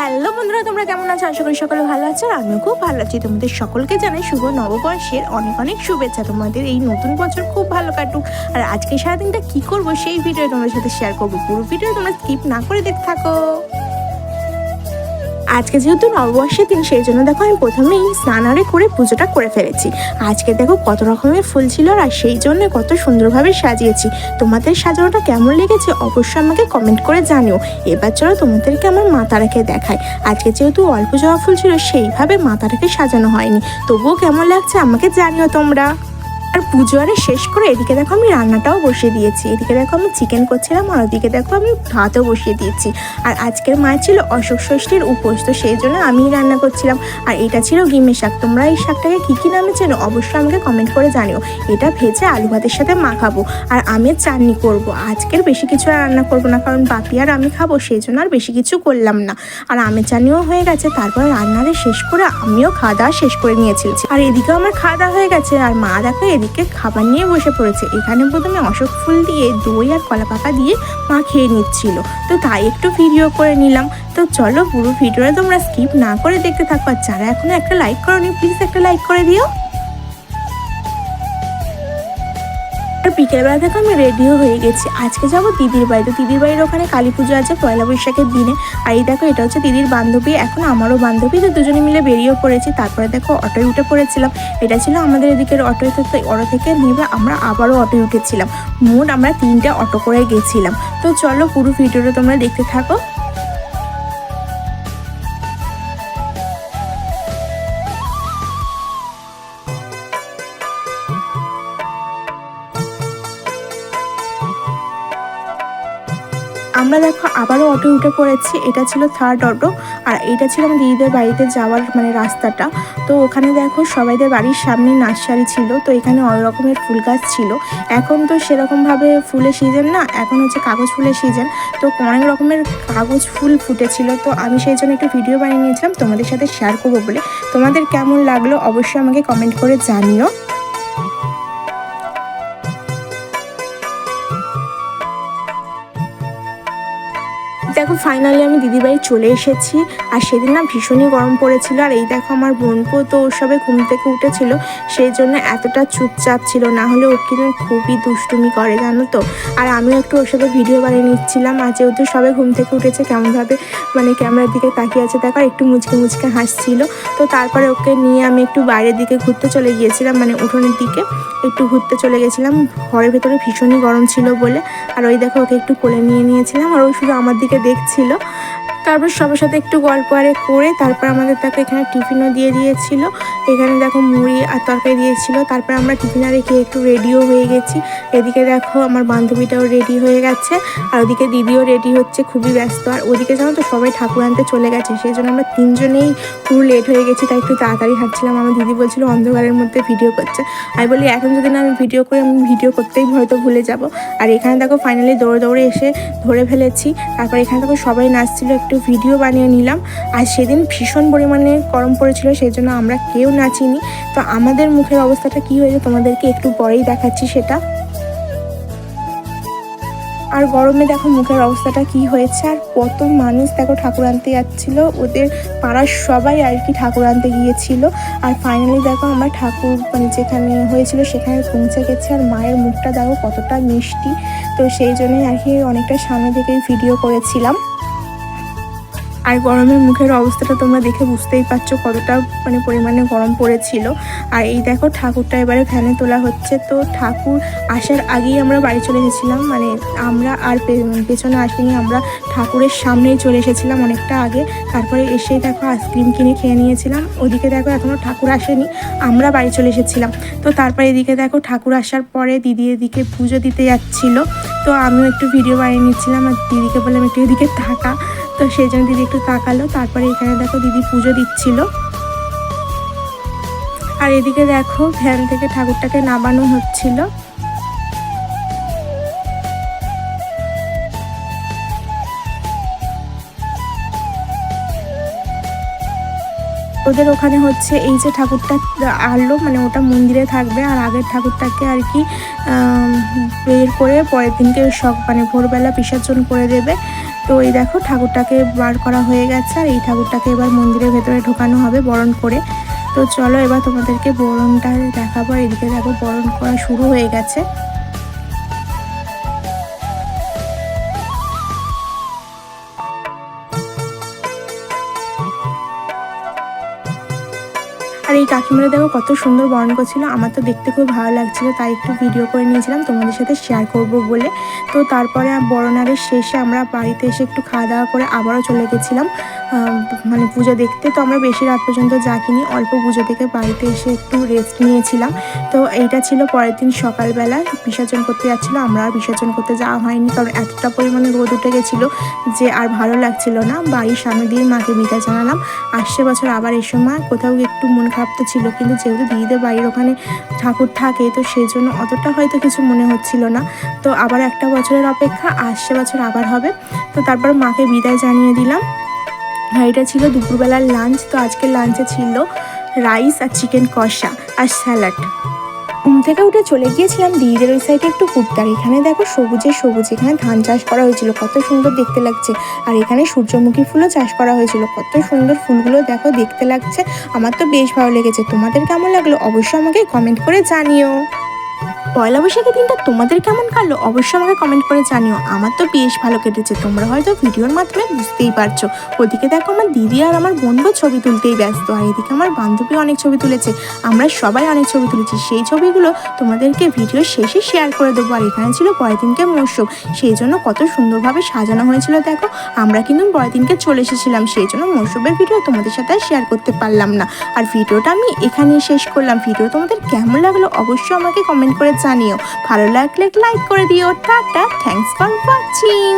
Hello বন্ধুরা, তোমরা কেমন আছো? আশা করি সকলে ভালো আছো আর আমিও খুব ভালো আছি। তোমাদের সকলকে জানাই শুভ নববর্ষের অনেক অনেক শুভেচ্ছা। তোমাদের এই নতুন বছর খুব ভালো কাটুক। আর আজকে সারাদিনটা কী করব সেই ভিডিও তোমাদের সাথে শেয়ার করব। পুরো ভিডিও তোমরা স্কিপ না করে দেখতে থাকো। আজকে যেহেতু নববর্ষের দিন, সেই জন্য দেখো আমি প্রথমেই স্নানারে করে পুজোটা করে ফেলেছি। আজকে দেখো কত রকমের ফুল ছিল আর সেই জন্য কত সুন্দরভাবে সাজিয়েছি। তোমাদের সাজানোটা কেমন লেগেছে অবশ্যই আমাকে কমেন্ট করে জানিও। এবার চলো তোমাদেরকে আমার মাথা রেখে দেখাই। আজকে যেহেতু অল্প জবা ফুল ছিল, সেইভাবে মাথা রেখে সাজানো হয়নি। তবুও কেমন লাগছে আমাকে জানিও তোমরা। আর পুজো আরে শেষ করে এদিকে দেখো আমি রান্নাটাও বসিয়ে দিয়েছি। এদিকে দেখো আমি চিকেন করছিলাম আর ওদিকে দেখো আমি ভাতও বসিয়ে দিয়েছি। আর আজকের মা ছিল অশোক ষষ্ঠীর উপোস, তো সেই জন্য আমিই রান্না করছিলাম। আর এটা ছিল গিমে শাক। তোমরা এই শাকটাকে কী কী নামে চেনো? অবশ্যই আমাকে কমেন্ট করে জানিও। এটা ভেজে আলু ভাতের সাথে মাখাবো। আর আমের চাটনি করব। আজকের বেশি কিছু আর রান্না করব না, কারণ বাপি আর আমি খাব, সেই জন্য আর বেশি কিছু করলাম না। আর আমের চাটনিও হয়ে গেছে, তারপর রান্নারে শেষ করে আমিও খাওয়া দাওয়া শেষ করে নিয়েছি। আর এদিকেও আমার খাওয়া দাওয়া হয়ে গেছে। আর মা দেখো এদিকে খাবার নিয়ে বসে পড়েছে। এখানে প্রথমে অশোক ফুল দিয়ে দই আর কলা পাকা দিয়ে মা খেয়ে নিচ্ছিল। তো তাই একটু ভিডিও করে নিলাম। তো চলো পুরো ভিডিওটা তোমরা স্কিপ না করে দেখতে থাকো। আর যারা এখনও একটা লাইক করো প্লিজ একটা লাইক করে দিও। আর বিকেলবেলা থেকে আমি রেডিও হয়ে গেছি। আজকে যাব দিদির বাড়িতে। দিদির বাড়ির ওখানে কালী পুজো আছে, পয়লা বৈশাখের দিনে। আর এই দেখো, এটা হচ্ছে দিদির বান্ধবী, এখন আমারও বান্ধবী। তো দুজনে মিলে বেরিয়েও পড়েছি। তারপরে দেখো, অটোয় উঠে পড়েছিলাম। এটা ছিল আমাদের এদিকের অটোয়, তো অটো থেকে নেবে আমরা আবারও অটোয় উঠেছিলাম। মোট আমরা তিনটে অটো করে গেছিলাম। তো চলো পুরো ভিডিওটা তোমরা দেখতে থাকো। আমরা দেখো আবারও অটো উঠে পড়েছি। এটা ছিল থার্ড অটো আর এটা ছিল আমার দিদিদের বাড়িতে যাওয়ার মানে রাস্তাটা। তো ওখানে দেখো সবাইদের বাড়ির সামনে নার্সারি ছিল। তো এখানে অনেক রকমের ফুল গাছ ছিল। এখন তো সেরকমভাবে ফুলের সিজন না, এখন হচ্ছে কাগজ ফুলের সিজন তো অনেক রকমের কাগজ ফুল ফুটেছিল। তো আমি সেই জন্য একটু ভিডিও বানিয়ে নিয়েছিলাম। তোমাদের সাথে শেয়ার করব বলে। তোমাদের কেমন লাগল অবশ্যই আমাকে কমেন্ট করে জানিও। দেখো ফাইনালি আমি দিদি বাড়ি চলে এসেছি। আর সেদিন না ভীষণই গরম পড়েছিল। আর এই দেখো, আমার বোনপো তো সবে ঘুম থেকে উঠেছিল। সেই জন্য এতটা চুপচাপ ছিল। না হলে ও কিন্তু খুবই দুষ্টুমি করে, জানো তো। আর আমিও একটু ওর সাথে ভিডিও বানিয়ে নিচ্ছিলাম। আর যেহেতু সবে ঘুম থেকে উঠেছে, কেমনভাবে মানে ক্যামেরার দিকে তাকিয়ে আছে, দেখো একটু মুচকে মুচকে হাসছিল। তো তারপরে ওকে নিয়ে আমি একটু বাইরের দিকে ঘুরতে চলে গিয়েছিলাম মানে উঠোনের দিকে। একটু ঘুরতে চলে গেছিলাম। ঘরের ভেতরে ভীষণই গরম ছিল বলে। আর ওই দেখো, ওকে একটু কোলে নিয়ে নিয়েছিলাম। আর ওই শুধু আমার দিকে দেখছিল। তারপর সবার সাথে একটু গল্প আরে করে তারপর আমাদের তাকে এখানে টিফিনও দিয়ে দিয়েছিল। এখানে দেখো মুড়ি আর তরকারি দিয়েছিল। তারপর আমরা টিফিন আর খেয়ে একটু রেডিও হয়ে গেছি। এদিকে দেখো আমার বান্ধবীটাও রেডি হয়ে গেছে আর ওদিকে দিদিও রেডি হচ্ছে, খুবই ব্যস্ত। আর ওদিকে জানো তো সবাই ঠাকুর আনতে চলে গেছে, সেই জন্য আমরা তিনজনেই পুরো লেট হয়ে গেছি, তাই একটু তাড়াতাড়ি হাঁটছিলাম। আমার দিদি বলছিল অন্ধকারের মধ্যে ভিডিও করছে। আমি বলি, এখন যদি না আমি ভিডিও করি, আমি ভিডিও করতেই হয়তো ভুলে যাব। আর এখানে দেখো ফাইনালি দৌড়ে দৌড়ে এসে ধরে ফেলেছি। তারপর এখানে দেখো সবাই নাচছিল একটু ভিডিও বানিয়ে নিলাম। আর সেদিন ভীষণ পরিমাণে গরম পড়েছিল, সেই জন্য আমরা কেউ নাচিনি তো আমাদের মুখের অবস্থাটা কি হয়েছে তোমাদেরকে একটু পরেই দেখাচ্ছি সেটা। আর গরমে দেখো মুখের অবস্থাটা কি হয়েছে, আর কত মানুষ দেখো ঠাকুর আনতে যাচ্ছিল। ওদের পাড়ার সবাই আর কি ঠাকুর আনতে গিয়েছিল। আর ফাইনালি দেখো আমরা ঠাকুর মানে যেখানে হয়েছিল সেখানে পৌঁছে গেছে, আর মায়ের মুখটা দেখো কতটা মিষ্টি। তো সেই জন্যই আর কি অনেকটা সামনে থেকেই ভিডিও করেছিলাম। আর গরমের মুখের অবস্থাটা তোমরা দেখে বুঝতেই পারছ কতটা মানে পরিমাণে গরম পড়েছিল। আর এই দেখো ঠাকুরটা এবারে ফ্যানে তোলা হচ্ছে। তো ঠাকুর আসার আগেই আমরা বাড়ি চলে এসেছিলাম মানে আমরা আর পেছনে আসিনি, আমরা ঠাকুরের সামনেই চলে এসেছিলাম অনেকটা আগে। তারপরে এসেই দেখো আইসক্রিম কিনে খেয়ে নিয়েছিলাম। ওদিকে দেখো এখনও ঠাকুর আসেনি, আমরা বাড়ি চলে এসেছিলাম। তো তারপরে এদিকে দেখো ঠাকুর আসার পরে দিদি এদিকে পুজো দিতে যাচ্ছিল। তো আমিও একটু ভিডিও বানিয়ে নিচ্ছিলাম আর দিদিকে বললাম একটু এদিকে থাকা। তো সেই জন্য দিদি একটু তাকালো। তারপরে এখানে দেখো দিদি পুজো দিচ্ছিল। আর এদিকে দেখো ভ্যান থেকে ঠাকুরটাকে নামানো হচ্ছিল। ওদের ওখানে হচ্ছে এই যে ঠাকুরটা আনলো মানে ওটা মন্দিরে থাকবে। আর আগের ঠাকুরটাকে আর কি বের করে পরের দিনকে সব মানে ভোরবেলা বিসর্জন করে দেবে। তো এই দেখো ঠাকুরটাকে বার করা হয়ে গেছে, আর এই ঠাকুরটাকে এবার মন্দিরের ভেতরে ঢোকানো হবে বরণ করে। তো চলো এবার তোমাদেরকে বরণটা দেখাবো এদিকে দেখো বরণ করা শুরু হয়ে গেছে। আর এই কাকিমারা দেখো কত সুন্দর বর্ণ করছিল। আমার তো দেখতে খুব ভালো লাগছিল, তাই একটু ভিডিও করে নিয়েছিলাম, তোমাদের সাথে শেয়ার করব বলে। তো তারপরে বরণারের শেষে আমরা বাড়িতে এসে একটু খাওয়া দাওয়া করে আবারও চলে গেছিলাম। মানে পুজো দেখতে। তো আমরা বেশি রাত পর্যন্ত যাকিনি অল্প পুজো থেকে বাড়িতে এসে একটু রেস্ট নিয়েছিলাম। তো এইটা ছিল পরের দিন সকালবেলা। বিসর্জন করতে যাচ্ছিল, আমরা আর বিসর্জন করতে যাওয়া হয়নি। কারণ এতটা পরিমাণে রোদ উঠে গেছিল যে আর ভালো লাগছিল না। বাড়ির সামনে দিয়ে মাকে বিদায় জানালাম। আসছে বছর আবার এই সময়। কোথাও একটু মন খারাপ তো ছিল, কিন্তু যেহেতু দিদিদের বাড়ির ওখানে ঠাকুর থাকে, তো সেই জন্য অতটা হয়তো কিছু মনে হচ্ছিল না। তো আবার একটা বছরের অপেক্ষা, আসছে বছর আবার হবে। তো তারপর মাকে বিদায় জানিয়ে দিলাম। আর এটা ছিল দুপুরবেলার লাঞ্চ তো আজকের লাঞ্চে ছিল রাইস আর চিকেন কষা আর স্যালাড ঘুম থেকে উঠে চলে গিয়েছিলাম দিদিদের ওই সাইডে একটু ঘুরতে। আর এখানে দেখো সবুজে সবুজ, এখানে ধান চাষ করা হয়েছিল, কত সুন্দর দেখতে লাগছে। আর এখানে সূর্যমুখী ফুলও চাষ করা হয়েছিল, কত সুন্দর ফুলগুলো দেখো দেখতে লাগছে। আমার তো বেশ ভালো লেগেছে। তোমাদের কেমন লাগল? অবশ্যই আমাকে কমেন্ট করে জানিও। পয়লা বৈশাখের দিনটা তোমাদের কেমন কাটলো? অবশ্যই আমাকে কমেন্ট করে জানিও। আমার তো বেশ ভালো কেটেছে। তোমরা হয়তো ভিডিওর মাধ্যমে বুঝতেই পারছ। ওদিকে দেখো আমার দিদি আর আমার বোনও ছবি তুলতেই ব্যস্ত, আর এদিকে আমার বান্ধবী অনেক ছবি তুলেছে। আমরা সবাই অনেক ছবি তুলেছি। সেই ছবিগুলো তোমাদেরকে ভিডিও শেষে শেয়ার করে দেবো। আর এখানে ছিল পরের দিনকে মরশুম। সেই জন্য কত সুন্দরভাবে সাজানো হয়েছিল, দেখো। আমরা কিন্তু পরের দিনকে চলে এসেছিলাম। সেই জন্য মরশুমের ভিডিও তোমাদের সাথে শেয়ার করতে পারলাম না। আর ভিডিওটা আমি এখানেই শেষ করলাম। ভিডিও তোমাদের কেমন লাগল অবশ্যই আমাকে কমেন্ট করে জানিও। ভালো লাগলে লাইক করে দিও। Tata thanks for watching